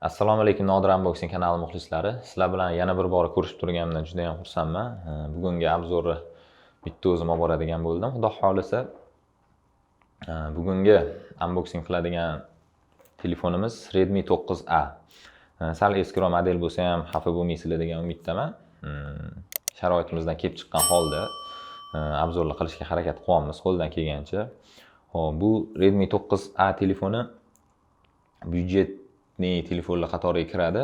assalomu alaykum nodir unboxing kanali muxlislari. Sizlar bilan yana bir bora ko'rishib turganimdan juda yam xursandman bugungi obzorni bitta o'zim olib boradigan bo'ldim. Xudo xohlasa bugungi unboxing qiladigan telefonimiz redmi 9a sal eskiroq model bo'lsa ham xafa bo'lmaysizlar degan umiddaman. Sharoitimizdan kelib chiqqan holda e, obzorlar qilishga harakat qilyapmiz qo'ldan kelgancha. Hop bu redmi 9a telefoni byudjet ne telefonlar qatoriga kiradi.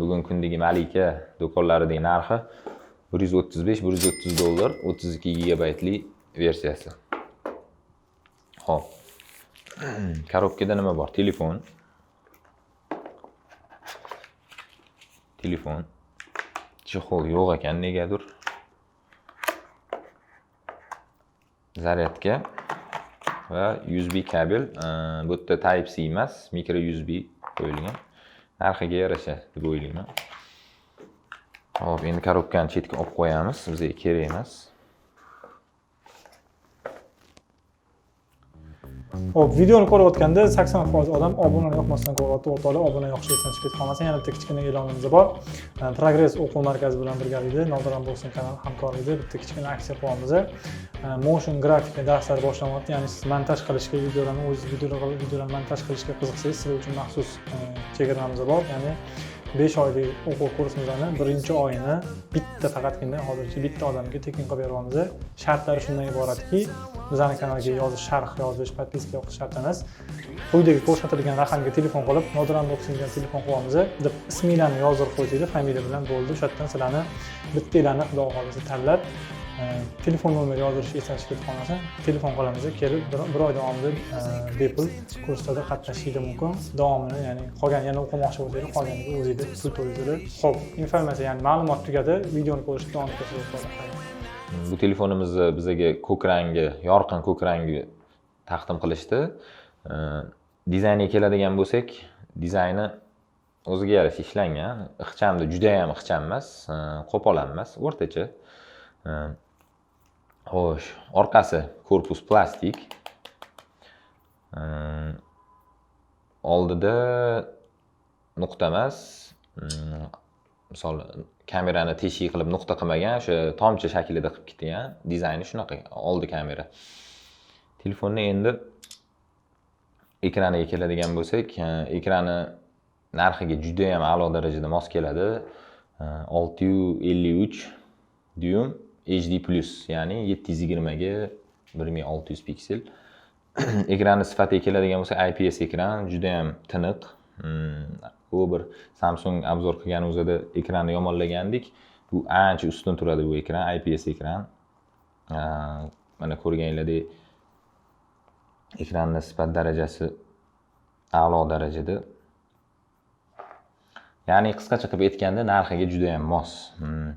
Bugungi kundagi malika do'konlaridagi narxi bir yuz o'ttiz besh bir yuz o'ttiz dollar o'ttiz ikki gigabaytli versiyasi. Ho'p korobkada nima bor? Telefon. Telefon. Chexol yo'q ekan negadir. Zaryadka va usb kabel. Bu yerda type c emas mikro usb qo'yilgan narxiga yarasha deb o'ylayman. Hop endi korobkani chetga olib qo'yamiz. Bizga kerak emas. Hop, videoni ko'rayotganda 80% odam obuna yoqmasdan ko'ryapti, o'rtoqlar obuna yoqishdan chiqib ketib qolmasin. Yana bitta kichkina e'lonimiz bor. Progress o'quv markazi bilan birgalikda Nodiran bo'lsin kanal hamkorligida bitta kichkina aksiya qilyapmiz. Motion grafika darslari boshlanyapti, ya'ni siz montaj qilishga videolarni o'zingiz videolarni montaj qilishga qiziqsangiz, sizlar uchun maxsus e, chegirmamiz bor. Ya'ni 5 oylik o'quv kursimizni birinchi oyini bitta faqatgina hozircha bitta odamga tekin qilib beryapmiz. Shartlari shundan iboratki, bizani kanalga yozish, sharh yozish, podpiska yoqish shart emas. Quyidagi ko'rsatilgan raqamga telefon qilib, Nodiran Boxingdan telefon qilyapmiz deb isminglarni yozdirib qo'ysanglar, familiya bilan bo'ldi. O'sha yerdan sizlarni bittanglarni xudo xohlasa tanlab telefon nomeri yozilishi eslatish ketib telefon qilamiz kelib bir oy davomida e, bepul kurslarda qatnashishingiz mumkin. Davomini ya'ni qolgan yana o'qimoqchi bo'lsangiz qolganiga o'zingiz pul to'laysizlar ho'p informatsiya ya'ni ma'lumot tugadi videoni ko'rishni davom ettirasiz bu telefonimizni bizaga ko'k rangi yorqin ko'k rangi taqdim qilishdi. Dizaynga keladigan bo'lsak dizayni o'ziga yarasha ishlangan ixchamda judayam ixcham emas e, qo'pol ham emas o'rtacha xo'sh orqasi korpus plastik. Ehm, oldida nuqta emas. Ehm, misol kamerani teshik qilib nuqta qilmagan o'sha tomchi shaklida qilib ketgan dizayni shunaqa oldi kamera. Telefonni endi ekraniga keladigan bo'lsak e, ekrani narxiga judayam a'lo darajada mos keladi. E, olti yuz ellik uch dyum HD plus ya'ni 720 ga 1600 piksel. Ekranni sifatiga keladigan bo'lsa IPS ekran juda ham tiniq. Hmm, u bir Samsung obzor qilganimizda ekranni yomonlagandik. Bu ancha ustun turadi bu ekran, IPS ekran. Mana ko'rganinglardek ekranni sifat darajasi a'lo darajada. Ya'ni qisqacha qilib aytganda narxiga juda ham mos. Hmm.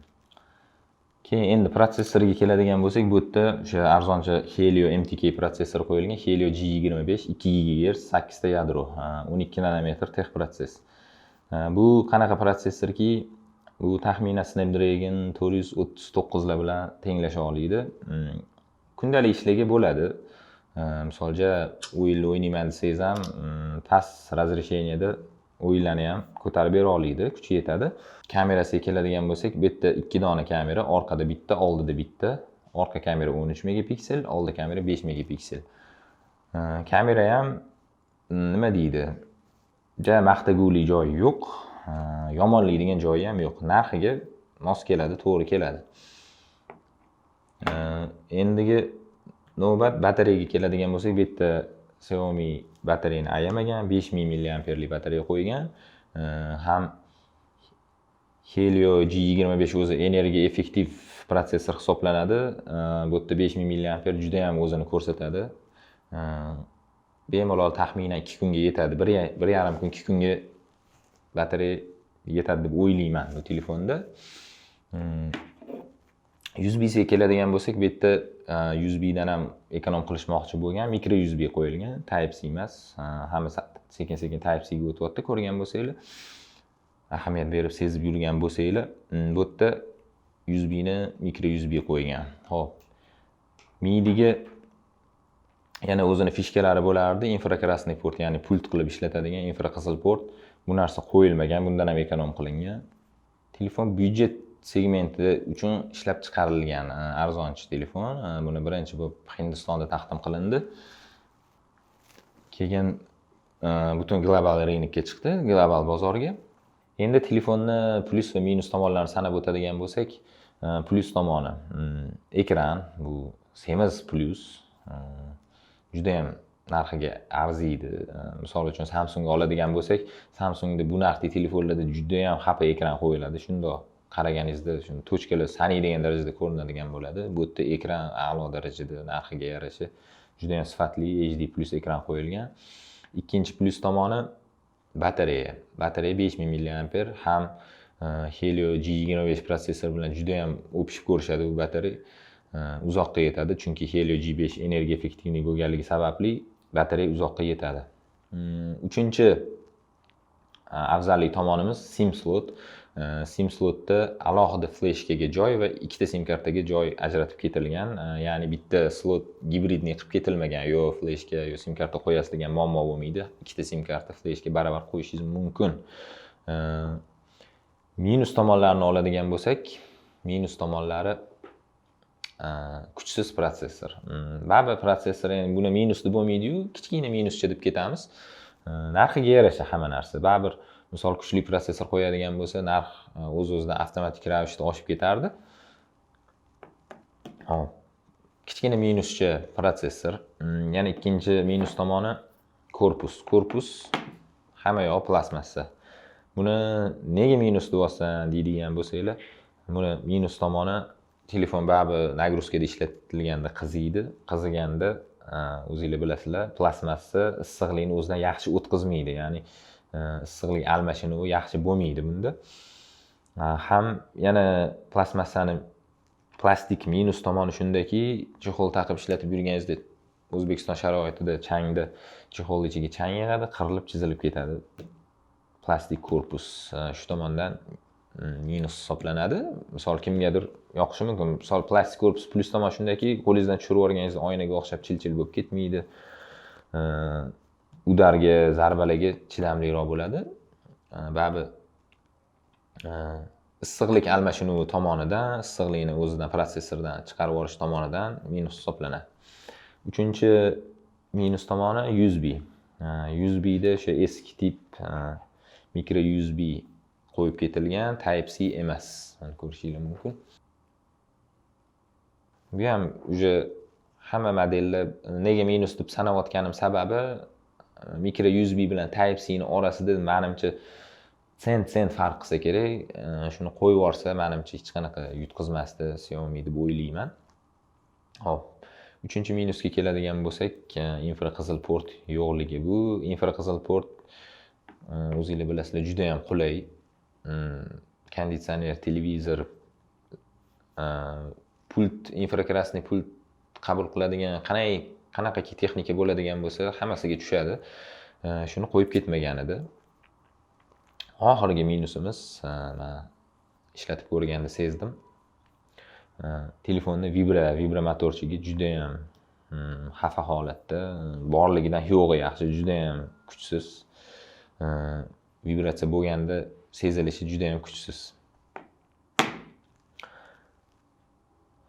Keyin endi protsessorga keladigan bo'lsak bu yerda o'sha arzoncha helio mtk protsessor qo'yilgan helio g yigirma besh ikki gigagerts sakkizta yadro o'n ikki nanometr tex protsess bu qanaqa protsessorki? U taxminan snapdragon to'rt yuz o'ttiz to'qqizlar bilan tenglasha oladi hmm, kundalik ishlarga bo'ladi. Misolga o'yinni o'ynayman desangiz ham hmm, past razresheniyada o'yinlarni ham ko'tarib bera oladi kuchi yetadi. Kamerasiga keladigan bo'lsak bu yerda ikki dona kamera orqada bitta oldida bitta. Orqa kamera o'n uch megapiksel oldi kamera besh megapiksel. Kamera ham nima deydi? Ja maqtagulik joyi yo'q. Yomonlaydigan joyi ham yo'q. Narxiga mos keladi to'g'ri keladi. Endigi navbat batareyaga keladigan bo'lsak bu yerda xiaomi batareyani ayamagan besh ming milliamperlik batareya qo'ygan. Ham helio g yigirma besh o'zi energiya effektiv protsessor hisoblanadi. Bu yerda besh ming milliamper juda ham o'zini ko'rsatadi. Bemalol taxminan ikki kunga yetadi. Bir yarim kun ikki kunga batareya yetadi deb o'ylayman bu telefonda. Hmm. Usbsiga keladigan bo'lsak bu yerda e, usbdan ham ekonom qilishmoqchi bo'lgan mikro usb qo'yilgan type c emas. E, hammasi sekin sekin type cga o'tyapti ko'rgan bo'lsanglar. Ahamiyat berib sezib yurgan bo'lsanglar bu yerda usbni mikro usb qo'ygan. Ho'p. Midiga yana o'zini fishkalari bo'lardi infrakrasный port ya'ni pult qilib ishlatadigan infraqizil port. Bu narsa qo'yilmagan bundan ham ekonom qilingan. Telefon byudjet segmenti uchun ishlab chiqarilgan e, arzonchi telefon e, buni birinchi bo'lib hindistonda taqdim qilindi. Keyin e, butun global rynokka chiqdi global bozorga. Endi telefonni plyus va minus tomonlarini sanab o'tadigan bo'lsak plyus tomoni mm, ekran bu semiz plyus judayam narxiga arziydi. Misol uchun samsungni oladigan bo'lsak samsungda bu narxdagi telefonlarda judayam xapa ekran qo'yiladi. Shundoq qaraganingizda shuni tochkalar saniydigan darajada ko'rinadigan bo'ladi. Bu yerda ekran a'lo darajada narxiga yarasha judayam sifatli hd plus ekran qo'yilgan. Ikkinchi plyus tomoni batareya. Batareya besh ming milliamper ham e, helio g yigirma besh protsessor bilan judayam o'pishib ko'rishadi bu batareya. E, uzoqqa yetadi chunki helio g besh energiya effektivniy bo'lganligi sababli batareya uzoqqa yetadi. Mm, uchinchi afzallik tomonimiz sim slot Э, sim slotda alohida fleshkaga joy va ikkita sim kartaga joy ajratib ketilgan. Э, ya'ni bitta slot gibridniy qilib ketilmagan yo fleshka yo sim karta qo'yasiz degan muammo bo'lmaydi. Ikkita sim karta fleshka baravar qo'yishingiz mumkin. Э, minus tomonlarini oladigan bo'lsak minus tomonlari kuchsiz protsessor. Mm, baribir protsessor endi buni minus deb bo'lmaydiyu kichkina minuscha deb ketamiz. Narxiga yarasha hamma narsa. Baribir misol kuchli protsessor qo'yadigan bo'lsa narx e, o'z o'zidan avtomatik ravishda oshib ketardi. Hop kichkina minuscha protsessor. Mm, yana ikkinchi minus tomoni korpus. Korpus hammayog'i plastmassa buni nega minus deyapsan deydigan bo'lsanglar buni minus tomoni telefon baribir nagruzkada ishlatilganda qiziydi. Qiziganda e, o'zinglar bilasizlar plastmassa issiqlikni o'zidan yaxshi o'tkazmaydi. Ya'ni Э, issiqlik almashinuvi yaxshi bo'lmaydi bunda. Э, ham yana plastmassani plastik minus tomoni shundaki chexol taqib ishlatib yurganingizda o'zbekiston sharoitida changda chexolni ichiga chang yig'adi qirilib chizilib ketadi. Plastik korpus e, shu tomondan mm, minus hisoblanadi. Misol kimgadir yoqishi mumkin. Misol plastik korpus plyus tomoni shundaki qo'lingizdan tushirib yuborganingizda oynaga o'xshab chil chil bo'lib ketmaydi. E, udarga zarbalarga chidamliroq bo'ladi. E, Baribir e, issiqlik almashinuvi tomonidan issiqlikni o'zidan protsessordan chiqarib yuborish tomonidan minus hisoblanadi. Uchinchi minus tomoni usb e, usbda o'sha eski tip mikro mikro usb qo'yib ketilgan type c emas ko'rishinglar mumkin. Bu ham уже hamma modellar nega minus deb sanayotganim sababi Э, mikro usb bilan type c orasida manimcha sent sent farq qilsa kerak. Э, shuni qo'yib yuborsa manimcha hech qanaqa yutqizmasdi xiaomi deb o'ylayman. Hop uchinchi minusga keladigan bo'lsak e, infraqizil port yo'qligi bu. Infraqizil port e, o'zinglar bilasizlar juda yam qulay mm, konditsioner televizor e, pult infrakrasniy pult qabul qiladigan qanday qanaqaki texnika bo'ladigan bo'lsa hammasiga tushadi. Shuni qo'yib ketmagan edi. Oxirgi minusimiz e, man ishlatib ko'rganda sezdim. E, telefonni vibra vibra motorchigi judayam hmm, xafa holatda borligidan yo'g'i yaxshi judayam kuchsiz. E, vibratsiya bo'lganda sezilishi judayam kuchsiz.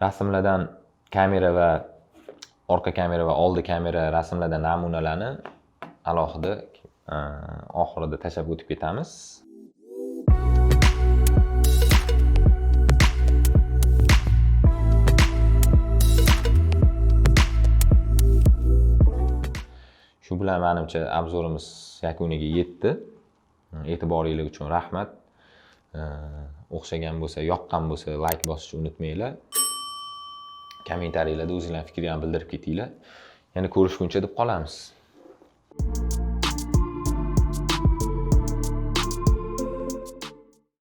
Rasmlardan kamera va orqa kamera va oldi kamera rasmlardan namunalarni alohida e, oxirida tashlab o'tib ketamiz. Shu bilan manimcha obzorimiz yakuniga yetdi. E'tiboringlar uchun rahmat. E, o'xshagan bo'lsa yoqqan bo'lsa layk bosishni unutmanglar. Kommentariylarda o'zinglarni fikringlarni bildirib ketinglar yana ko'rishguncha deb qolamiz.